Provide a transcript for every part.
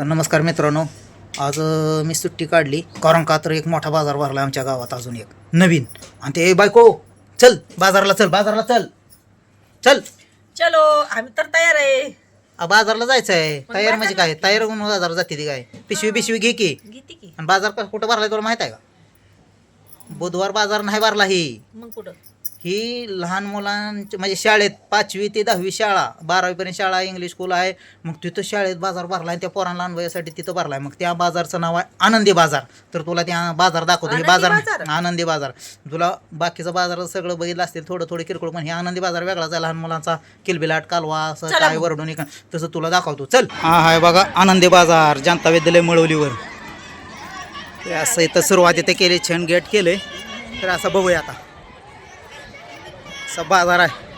तर नमस्कार मित्रांनो. आज मी सुट्टी काढली. कारण का तर एक मोठा बाजार भरला आमच्या गावात अजून एक. नवीन. आणि ते बायको चल बाजारला चल बाजारला चल. चल. चलो आम्ही तर तयार आहे. आ, बाजारला जायचं आहे तयार म्हणजे काय? तयार होऊन बाजार जाते ती काय? पिशवी पिशवी घे की. घेते की. आणि बाजार का- कुठं भरलाय तुला माहीत आहे का? बुधवार बाजार नाही भरला ही. मग कुठं? ही लहान मुलांच्या म्हणजे शाळेत पाचवी ते दहावी शाळा बारावीपर्यंत शाळा इंग्लिश स्कूल आहे. मग तिथं शाळेत बाजार भरला आहे त्या पोरांना लहान वयासाठी तिथं भरलाय. मग त्या बाजारचं नाव आहे आनंदी बाजार. तर तुला त्या बाजार दाखवतो. हे आनंदी बाजार? आनंदी बाजार. तुला बाकीचं बाजार सगळं बघितलं असतील थोडं थोडं किरकोळ पण हे आनंदी बाजार वेगळाच आहे. लहान मुलांचा किलबिलाट कालवा असं काय. वरडून तसं तुला दाखवतो. चल. हा हाय बघा आनंदी बाजार जनता विद्यालय मळवलीवर. ते असं इथं सुरुवात इथे केली छान गेट केले. तर असं बघूया आता. असा बाजार आहे.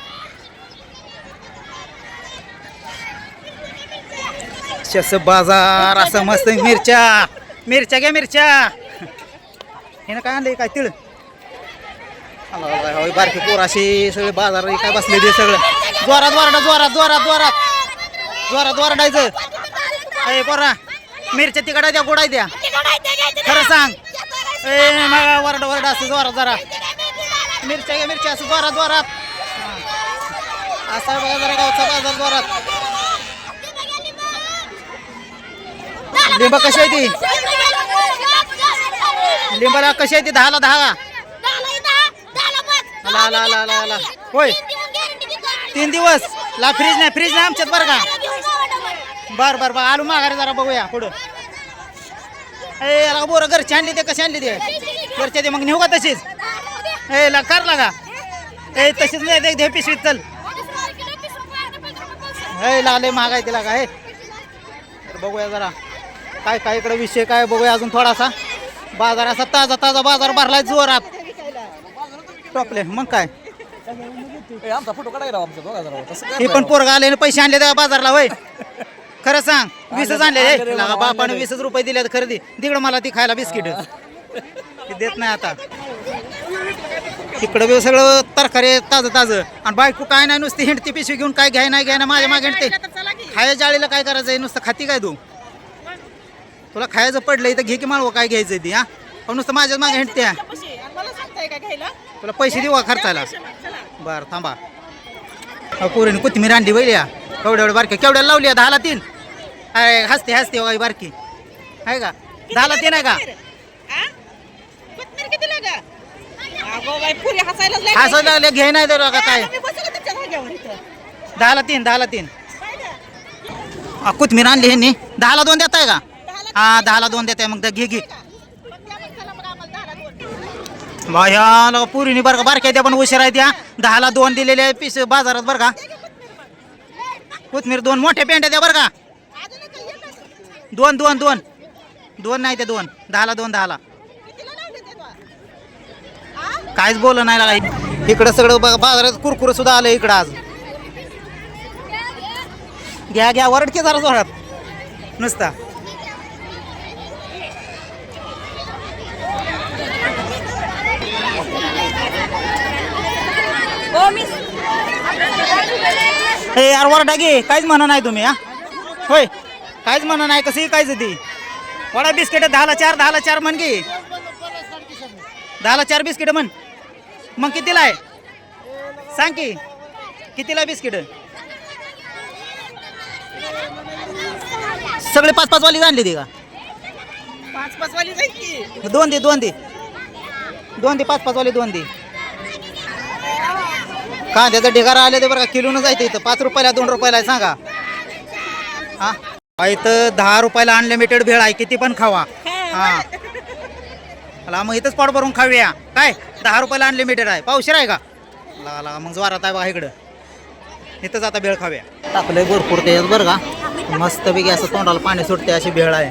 शस बाजार असं मस्त मिरच्या मिरच्या घ्या मिरच्या. हे ना काय आणलंय काय तिळ? आला, आला, होय, बारकी पोराशी सगळे बाजार हे काय बसले ते सगळं. जोरात वरडा जोरात जोरात जोरात. जोरात वरडायचं. अय पोरा मिरच्या तिकडा द्या गोडाय द्या. खरं सांग. ए मग वरडा वरडा असं जोरात जरा मिरच्या घ्या मिरच्या असं जोरात जोरात. असा बघा जरा गावचा बाजार जोरात. लिंब कशी आहे ती? लिंबाला कशी आहे ती? दहाला दहा आला आला आला आला आला. होय. तीन दिवस. ला फ्रीज नाही फ्रीज नाही आमच्यात बरं का? बर बर बर. आलू माघारी जरा बघूया पुढं. ए याला बोरं घरची आणली ते? कशी आणली ते? घरच्या ते. मग नेऊ का तशीच? ए ला कर लागा. ए तशीच नाही दे दे पिशवीत चल. ए लाले महागाय तिला काय तर बघूया जरा. काय काय इकडे विषय काय बघूया अजून थोडासा. बाजार असा ताजा ताजा बाजार भरलाय जोरात. टोपले मग काय? आमचा फोटो काढायला आमचा बघा जरा तसं हे पण पोरगा आले पैसे आणले त्या बाजारला होय. खरं सांग वीसच आणले हे. बापाने वीसच रुपये दिले खरेदी. तिकडं मला ती खायला बिस्किट. देत नाही आता. इकडं बी सगळं तरकारी ताजं ताजं. आणि बायको काय नाही नुसती हिंडती पिशवी घेऊन काय घ्याय नाही घ्याय ना माझ्या मागे हिंडते. खाया जाळीला काय करायचंय नुसतं खाती काय तू? तुला खायचं पडलं इथं घे की माळवं काय घ्यायचं ती हा? पण नुसतं माझ्याच मागे हिंडते तुला पैसे? देऊ का खर्चाला? चला. बर थांबा. पोरीने कोथिंबीर आणली बैल या केवढ्या एवढ्या बारक्या. केवढ्या लावली आहे? दहाला तीन? अरे हसते हसते बघा ही बारकी. आहे का? दहाला तीन आहे का? हसायला लागले घे नाही तर का काय. दहाला तीन दहाला तीन. कोथिंबीर आणली ह्यांनी. दहाला दोन देताय का? हा दहाला दोन देताय मग घे घे. दोन. बाया पुरीने बरं का बारक्या त्या पण उशीर आहे त्या दहाला दोन दिलेले आहे पीस बाजारात बरं का. कोथमीर दोन मोठ्या पेंड्या द्या बरं का. दोन दोन दोन. दोन नाही ते दोन. दहाला दोन दहाला कितीला लावले ते तो? आ? काहीच बोल नाही लागा इकडं सगळं बघा बाजारात कुरकुर सुद्धा आलं इकडं आज. घ्या घ्या वरडके जरा जोरात. नुसता. हो मी हे यार वरडा घे. काहीच म्हणा नाही तुम्ही हा. होय. काहीच म्हणा नाही कसं काहीच ती. वडा बिस्किट दहाला चार दहाला चार म्हण घे दहाला चार बिस्किट म्हण. मग कितीला आहे? सांग की. कितीला बिस्किट? सगळे पाच पाच वाली आणली ती का? पाच पाच वाली जाईल की. दोन दे दोन दे. दोन दे पाच पाच वाले दोन दे. कांद्याचा ढिगारा आले ते बरं का किलोनं जायचं इथं. पाच रुपयाला दोन रुपयाला आहे सांगा. हा? हा, इथं दहा रुपयाला अनलिमिटेड भेळ आहे. किती पण खावा. हा. मला मग इथंच पोट भरून खाऊया. काय? दहा रुपयाला अनलिमिटेड आहे. पावशेर आहे का? लागा लागा मग ज्वारात आहे बा इकडं. इथंच आता भेळ खाऊया. टाकलंय भरपूर ते बरं का? मस्तपैकी असं तोंडाला पाणी सुटते अशी भेळ आहे.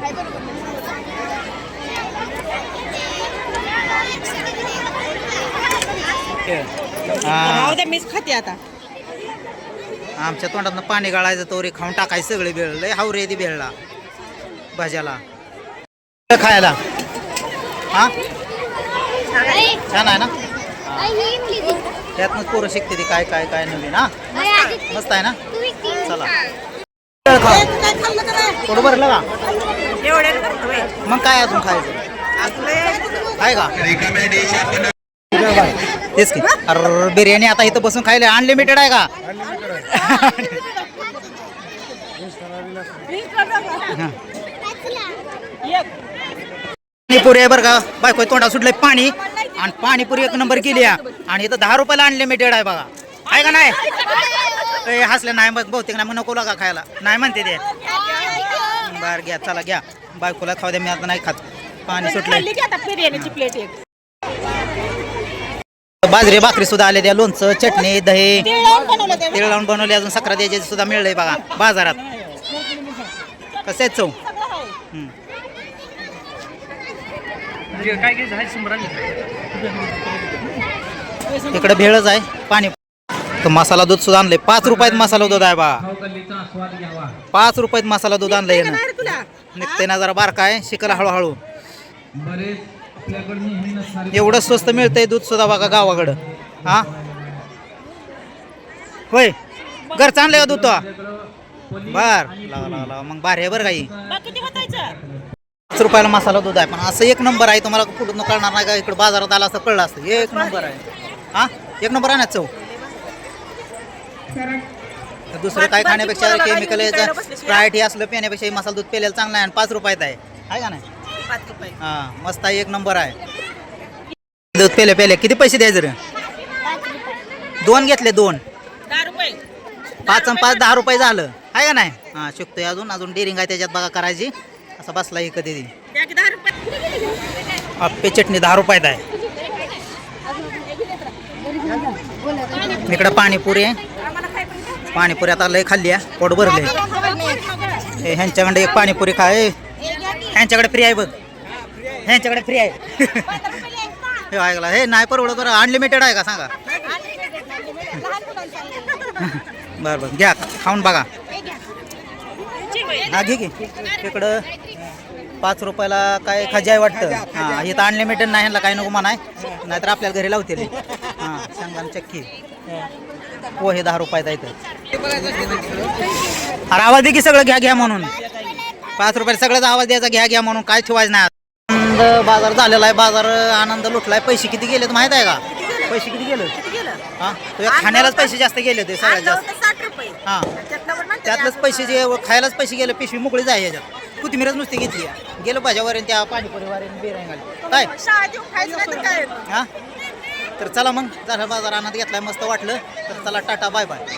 हा. मीच खाते आता. आमच्या तोंडातनं पाणी गाळायचं तोरी खाऊन टाकायचं सगळे भेळ. लय हावरे ती भेळला. भाज्याला. खायला. हा? छान आहे ना? त्यातनंच पोरं शिकते ती काय काय काय नवीन हा? मस्त आहे ना? चला. काय थोडं भरलं का? मग काय अजून खायचं? आहे का? तेच की. अरे बिर्याणी आता इथं बसून खायला अनलिमिटेड आहे का. पाणीपुरी आहे बरं का? बायको तोंडा सुटलंय पाणी. आणि पाणीपुरी एक नंबर केली आहे आणि इथं दहा रुपयाला अनलिमिटेड आहे बघा. आहे का नाही? हसले नाही मग बहुतेक नाही मग नको लागा खायला. नाही म्हणते ते. बरं घ्या चला घ्या. बायकोला खाऊ द्या मी आता नाही खात. पाणी सुटलंय. बाजरी भाकरी सुद्धा आले द्या लोणचं चटणी दही. तीळ लावून बनवलं अजून सक्रा द्यायचे सुद्धा मिळलंय बघा बाजारात. कसं आहे चव. इकडे भेळच आहे पाणी. तर मसाला दूध सुद्धा आणलंय. पाच रुपयात मसाला दूध आहे बा. पाच रुपयात मसाला दूध आणलंय निघते ना जरा बारका आहे. शिकला हळूहळू. एवढं स्वस्त मिळतंय दूध सुद्धा बघा गावाकडं. हा? होय. घरचं आणलंय का दूध तो? बर. लावा लावा लावा. मग भारी आहे बरं काही पाच रुपयाला मसाला दूध आहे पण असं एक नंबर आहे तुम्हाला कुठून कळणार नाही का? इकडे बाजारात आला असं कळलं असतं. एक नंबर आहे. हा? एक नंबर आहे ना चव? दुसरं काय खाण्यापेक्षा केमिकल स्प्राईट हे असलं पिण्यापेक्षा हे मसाला दूध पेलेलं चांगलं आहे आणि पाच रुपयात आहे. आहे का नाही? पाच रुपये. हा मस्त आहे एक नंबर आहे. दूध पेले पेले. किती पैसे द्यायचे रे? दोन घेतले दोन. दहा रुपये. पाच आणि पाच दहा रुपये झालं. आहे का नाही? हा शिकतोय अजून. अजून डेरिंग आहे त्याच्यात बघा करायची. असं बसला ही कधी आप्पे चटणी दहा रुपयात आहे. इकडं पाणीपुरी आहे. पाणीपुरी आता लय खाल्ली आहे. पोट भरले हे ह्यांच्याकडे एक पाणीपुरी खाय ह्यांच्याकडे फ्री आहे बघ. ह्यांच्याकडे फ्री आहे. हे ऐकला. हे नाही परवडत बरं. अनलिमिटेड आहे का? सांगा. बरं बरं. घ्या. खाऊन बघा. हा घे की. इकडं. पाच रुपयाला काय खजाय वाटतं? हां इथं अनलिमिटेड नाही ह्यांना काही नको म्हणाय. नाहीतर आपल्याला घरी लावतील. हां शेंगदाणा चक्की. पोहे दहा रुपयात आहे इथं. अरे आवाज दे की सगळं घ्या घ्या म्हणून. पाच रुपयाला सगळ्याचा आवाज द्यायचा घ्या घ्या म्हणून. काय ठेवायचं नाही आनंद बाजार झालेला आहे बाजार आनंद लुटलाय. पैसे किती गेलेत माहीत आहे का? पैसे किती गेले हा तुझ्या खाण्यालाच पैसे जास्त गेले ते सगळ्यात जास्त हा. त्यातलंच पैसे जे खायलाच पैसे गेले पिशवी मोकळीच आहे याच्यात कोथिंबीरच नुसती घेतली. गेलो भाज्यावर त्या पाणीपुरीवर बिर्याणी काय? खायचं नाही तर काय? हा? तर चला मग झालं बाजार आणत घेतलाय मस्त वाटलं. तर चला टाटा बाय बाय